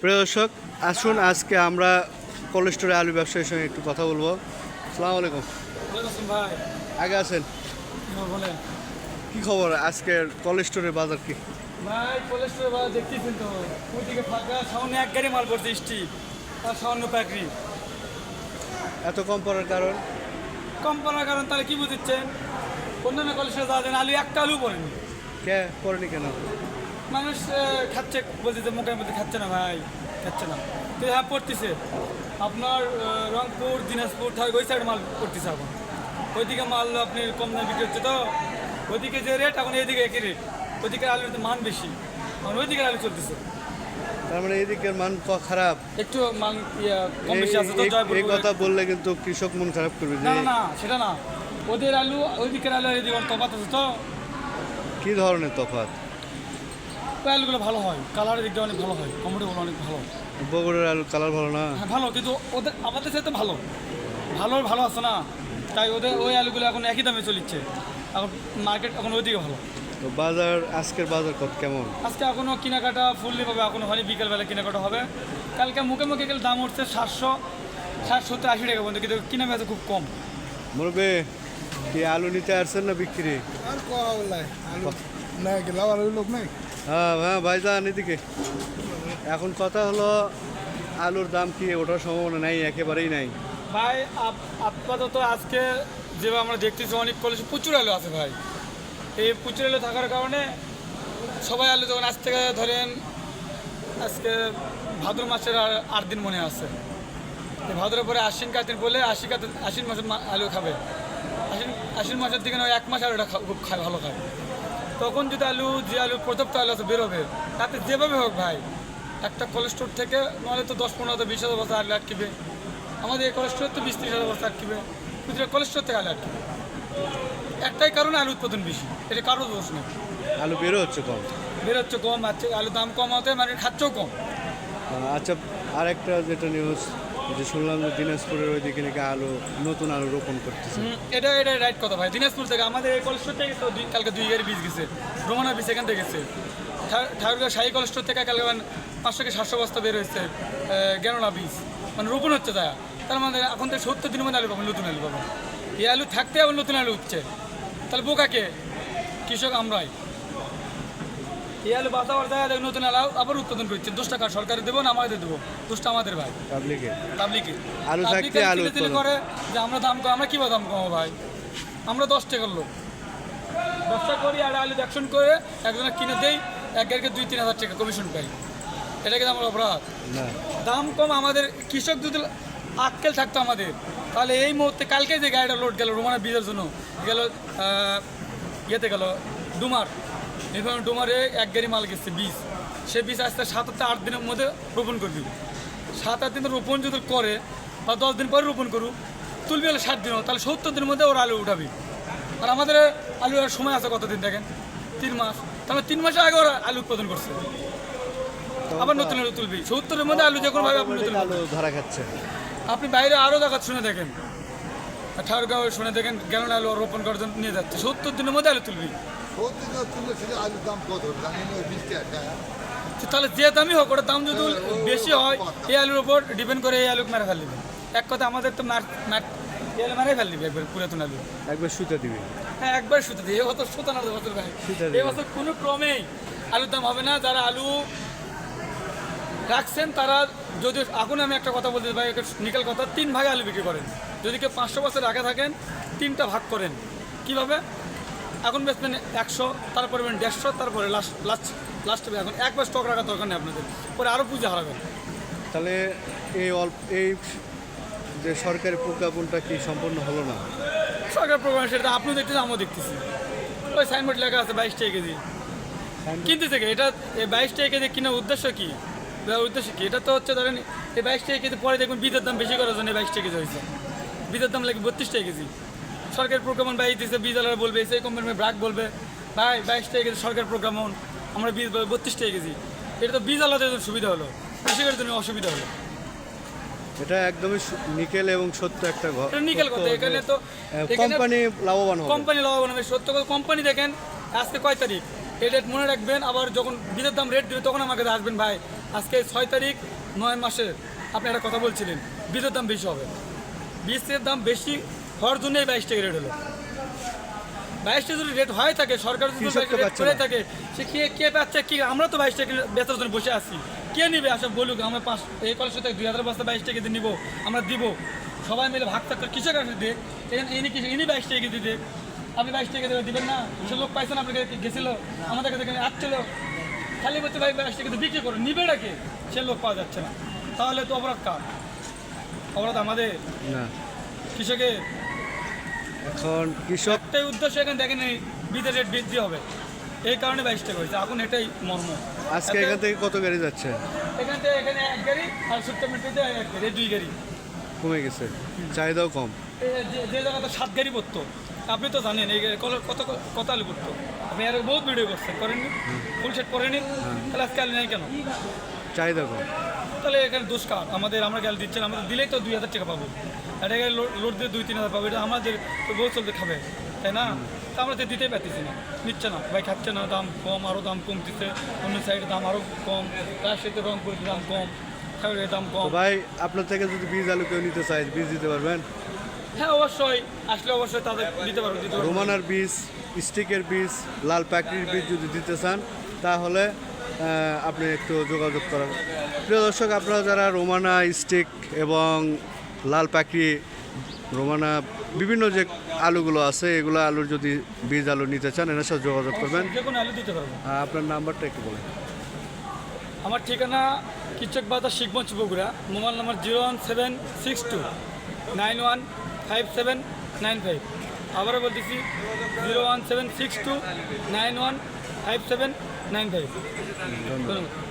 প্রিয় দর্শক আসুন আজকে আমরা কোল্ড স্টোরে আলু ব্যবসায়ীর সঙ্গে একটু কথা বলব। সালাম আলাইকুম। ভাই আগে আছেন কি খবর? আজকের কোল্ড স্টোরের বাজার কি? ভাই কোলেস্ট্রল বাজার দেখতেছেন তো। ওইদিকে ফাঁকা সামনে এক গাড়ি মাল করছে স্টিপ তার সামান্য প্যাকরি এত কম পড়ার কারণ? কম পড়ার কারণ তাহলে কি বুঝছেন অন্যান্য কোলেস্ট্রল যাওয়া যায় আলু একটা আলু পড়েনি। কে? পড়েনি কেন? মানুষ খাচ্ছে বলতেছে মুখের মধ্যে খাচ্ছে না ভাই খাচ্ছে না। তো হ্যাঁ পড়তেছে। আপনার রংপুর দিনাজপুর ঠাকুর ওই সাইড মাল পড়তেছে এখন। ওইদিকে মাল আপনি কম দামে বিক্রি হচ্ছে তো। ওইদিকে যে রেট এখন এইদিকে একই রেট ওইদিকে আলুর মান বেশি। এখন ওইদিকে আলু চলতেছে। তার মানে এদিকের মান খারাপ? একটু মান কম বেশি আছে তো এই- জয়পুর এই কথা বললে কিন্তু কৃষক মন খারাপ করবে যে না না সেটা না। ওদের আলু ওইদিকের আলু এদিকে তফাত আছে তো। কি ধরনের তফাৎ? ওই আলুগুলো ভালো হয় কালারের দিকটা অনেক ভালো হয় কমফোর্টেবল অনেক ভালো। বগুড়ার আলু কালার ভালো না? হ্যাঁ ভালো কিন্তু ওদের আমাদের সাথে ভালো। ভালো ভালো আছে না? তাই ওদের ওই আলুগুলো এখন একই দামে চলিচ্ছে। এখন মার্কেট এখন ওইদিকে ভালো। তো বাজার আজকের বাজার কত কেমন? আজকে এখনও কেনাকাটা ফুললি পাবে এখনও হয়নি বিকেলবেলা কেনাকাটা হবে। কালকে মুখে মুখে গেলে দাম উঠছে সাতশো ষাট সত্তর আশি টাকা পর্যন্ত কিন্তু কিনা বেচা খুব কম। মরবে কি আলু নিতে আসছেন না বিক্রি? আর কলাই আলু গেলাও আর ওই লোক নাই। হ্যাঁ হ্যাঁ ভাইজান, এদিকে। এখন কথা হলো, আলুর দাম কি ওঠার সম্ভাবনা নাই, একেবারেই নাই। ভাই, আপ- আপাতত আজকে যেভাবে আমরা দেখতেছি, অনেক কলেজে প্রচুর আলু আছে ভাই। এই প্রচুর আলু থাকার কারণে সবাই আলু যখন আজ থেকে ধরেন আজকে ভাদ্র মাসের আর আট দিন মনে আছে। ভাদ্র পরে আশ্বিন কাতিন বলে আশি কাতিন আশ্বিন মাসের আলু খাবে। আশ্বিন আশ্বিন মাসের দিকে এক মাস আলুটা খুব খায় ভালো খায়। তখন যদি আলু যে আলু পর্যাপ্ত আলু আছে বেরোবে তাতে যেভাবে হোক ভাই একটা কোলেস্টোর থেকে নাহলে তো দশ পনেরো বিশ হাজার বস্তা আলু আটকিবে। আমাদের এই কোলেস্টোর তো বিশ ত্রিশ হাজার বস্তা আটকিবে। কিন্তু কোলেস্টোর থেকে আলু আটকিবে। একটাই কারণে আলু উৎপাদন বেশি। এটা কারও দোষ নেই। আলু বেরো হচ্ছে কম। বেরোচ্ছে কম আছে আলুর দাম কম হতে মানে খাচ্ছেও কম। আচ্ছা আরেকটা যেটা নিউজ যে শুনলাম যে দিনাজপুরের ওইদিকে নাকি আলু, নতুন আলু রোপণ করতেছে। এটা এটা রাইট কথা ভাই। দিনাজপুর থেকে আমাদের এই কলেস্টোর থেকে তো দুই কালকে দুই গাড়ি বীজ গেছে। রোমানা বীজ এখান থেকে গেছে। ঠাকুরগাঁও শাহী কলেস্টোর থেকে কালকে পাঁচশো থেকে সাতশো বস্তা বের হয়েছে গেরোলা বীজ। মানে রোপণ হচ্ছে তাই তার মানে এখন থেকে সত্তর দিনের মধ্যে আলু পাবেন নতুন আলু পাবেন এই আলু থাকতে আবার নতুন আলু উঠছে। তাহলে বোকাকে কৃষক আমরাই। এই আলু বাঁচাবার জায়গা থেকে নতুন আলু আবার উৎপাদন করছে। দোষ টাকা সরকারে দেবো না আমাদের দেবো? দোষটা আমাদের ভাই। পাবলিকে। পাবলিকে। আলু থাকতে আলু। করে যে আমরা দাম কম আমরা কীভাবে দাম কমাবো ভাই? আমরা দশ টাকার লোক। ব্যবসা করি আর আলু অ্যাকশন করে একজনের কিনে দেই এক গাড়িকে দুই তিন হাজার টাকা কমিশন পাই। এটা কিন্তু আমার অপরাধ। দাম কম আমাদের কৃষক যদি আক্কেল থাকতো আমাদের তাহলে এই মুহূর্তে কালকে যে গাড়িটা লোড গেল রোমানা বীজের জন্য গেল ইয়েতে গেল ডুমার। এখানে ডুমারে এক গাড়ি মাল গেছে বীজ। সে বীজ আস্তে সাত থেকে আট দিনের মধ্যে রোপণ করবি সাত আট দিন রোপণ যদি করে বা দশ দিন পরে রোপণ করুক তুলবি হলে ষাট দিন তাহলে সত্তর দিনের মধ্যে ওর আলু উঠাবি। আর আমাদের আলু সময় আছে কতদিন দেখেন? তিন মাস। তাহলে তিন মাসের আগে ওরা আলু উৎপাদন করছে। আবার নতুন আলু তুলবি। সত্তরের মধ্যে আলু যখন ভাবে আপনি নতুন আলু আলু ধরা খাচ্ছে। আপনি বাইরে আরও জায়গা শুনে দেখেন। ঠাকুরগাঁও শুনে দেখেন গেলন আলু রোপণ করার জন্য নিয়ে যাচ্ছে। সত্তর দিনের মধ্যে আলু তুলবি। তুলে ছিল আলুর দাম কত জানি না বিশ টাকা তাহলে যে দামই হোক ওটার দাম যদি বেশি হয় এই আলুর উপর ডিপেন্ড করে এই আলু মেরে ফেল দিবে এক কথা আমাদের তো ম্যাট ম্যাট এই আলু মেরে ফেল দিবে একবার পুরাতন আলু। একবার সুতা দিবে। হ্যাঁ একবার সুতো দিই এবছর সুতো না বছর ভাই। দিবে। এবছর কোনো ক্রমেই আলুর দাম হবে না। যারা আলু রাখছেন তারা যদি এখন আমি একটা কথা বলতে ভাই নিকাল কথা তিন ভাগে আলু বিক্রি করেন। যদি কেউ পাঁচশো বছর আগে থাকেন তিনটা ভাগ করেন। কীভাবে? এখন বেচবেন একশো তারপরে বেচবেন দেড়শো তারপরে লাস্ট লাস্ট লাস্টে এখন একবার স্টক রাখার দরকার নেই আপনাদের। পরে আরও পুজো হারাবেন। তাহলে এই অল্প এই যে সরকারি প্রজ্ঞাপনটা কি সম্পূর্ণ হলো না? সরকার প্রোগ্রাম সেটা আপনিও দেখতেছেন আমিও দেখতেছি। ওই সাইনবোর্ড লেখা আছে বাইশ টাকা কেজি। কিনতে থেকে এটা এই বাইশ টাকা কেজি কেনার উদ্দেশ্য কি? উদ্দেশ্য কি? এটা তো হচ্ছে ধরেন এই বাইশ টাকা কেজি পরে দেখবেন বীজের দাম বেশি করার জন্য এই বাইশ টাকা কেজি হয়েছে। বীজের দাম লাগে বত্রিশ টাকা কেজি। সরকার প্রোগ্রাম ভাই দিচ্ছে বীজ আলাদা বলবে সেই কোম্পানি ব্রাক বলবে ভাই বাইশ টাকা কেজি সরকার প্রোগ্রাম আমরা বীজ বত্রিশ টাকা কেজি। এটা তো বীজ আলাদা জন্য সুবিধা হলো কৃষকের জন্য অসুবিধা হলো। এটা একদমই নিকেল এবং সত্য একটা ঘ- এটা নিকেল কথা এখানে তো কোম্পানি লাভবান হবে। কোম্পানি লাভবান হবে সত্য কথা কোম্পানি দেখেন আজকে কয় তারিখ? এই ডেট মনে রাখবেন আবার যখন বীজের দাম রেট দেবে তখন আমাকে আসবেন ভাই আজকে ছয় তারিখ নয় মাসে আপনি একটা কথা বলছিলেন বীজের দাম বেশি হবে। বীজের দাম বেশি হওয়ার জন্যই বাইশ টাকা রেট হলো? বাইশ টাকা যদি রেট হয় থাকে সরকার যদি কৃষক তো 22 রেট করে থাকে সে কে কে পাচ্ছে কি আমরা তো বাইশ টাকা বেচার জন্য বসে আছি। কে নিবে? আসলে বলুক আমরা পাঁচ এই কলেজ থেকে দুই হাজার বস্তা বাইশ টাকা দিয়ে নিবো আমরা দিব। সবাই মিলে ভাগ থাকতে কৃষক আসে দিয়ে এখানে ইনি কৃষক ইনি বাইশ টাকা দিতে আপনি বাইশ টাকা দেবে দিবেন না? সে লোক পাইছেন আপনার কাছে গেছিল? আমাদের কাছে এখানে আসছিল খালি বলতে ভাই বাইশ টাকা দিয়ে বিক্রি করো। নিবে ডাকে সে লোক পাওয়া যাচ্ছে না। তাহলে তো অপরাধ কার? অপরাধ আমাদের? কৃষকের? এখন কৃষক একটাই উদ্দেশ্য এখানে দেখেন এই বীজের রেট বৃদ্ধি হবে। এই কারণে বাইশ টাকা হয়েছে এখন এটাই মর্ম। আজকে এখান থেকে কত গাড়ি যাচ্ছে? এখান থেকে এখানে এক গাড়ি আর সুট্টা মেট্রোতে এক গাড়ি দুই গাড়ি। কমে গেছে। চাহিদাও কম। যে জায়গাতে সাত গাড়ি পড়তো আপনি তো জানেন এই কত কত কত আলু পড়তো। আপনি আর বহুত ভিডিও করছেন করেননি? ফুল সেট করেনি তাহলে আজকে আলু নেই কেন? চাহিদা কম? তাহলে এখানে দুষ্কার আমাদের আমরা গেলে দিচ্ছেন আমাদের দিলেই তো দুই হাজার টাকা পাবো। এটা গাড়ি লোড দিয়ে দুই তিন হাজার পাবো এটা আমাদের বহু চলতে খাবে তাই না? তা আমরা তো দিতেই পারতেছি না নিচ্ছে না। ভাই খাচ্ছে না দাম কম আরও দাম কম কমতেছে অন্য সাইডে দাম আরও কম তার রাজশাহীতে রংপুরের দাম কম খাগড়ির দাম কম। ভাই আপনার থেকে যদি বীজ আলু কেউ নিতে চায় বীজ দিতে পারবেন? হ্যাঁ অবশ্যই আসলে অবশ্যই তাদের দিতে পারব দিতে পারব। রোমানার বীজ স্টিকের বীজ লাল প্যাকরির বীজ যদি দিতে চান তাহলে আপনি একটু যোগাযোগ করেন। প্রিয় দর্শক আপনারা যারা রোমানা স্টিক এবং লাল পাখি রোমানা বিভিন্ন যে আলুগুলো আছে এগুলো আলুর যদি বীজ আলু নিতে চান এনার সাথে যোগাযোগ করবেন। যে কোনো আলু দিতে পারব। আর আপনার নাম্বারটা একটু বলেন। আমার ঠিকানা Kichak Bazar Shikhganj Bogura mobile number zero one seven six two nine one five seven nine five. আবারও বলতেছি zero one seven six two nine one five seven nine five ধন্যবাদ ধন্যবাদ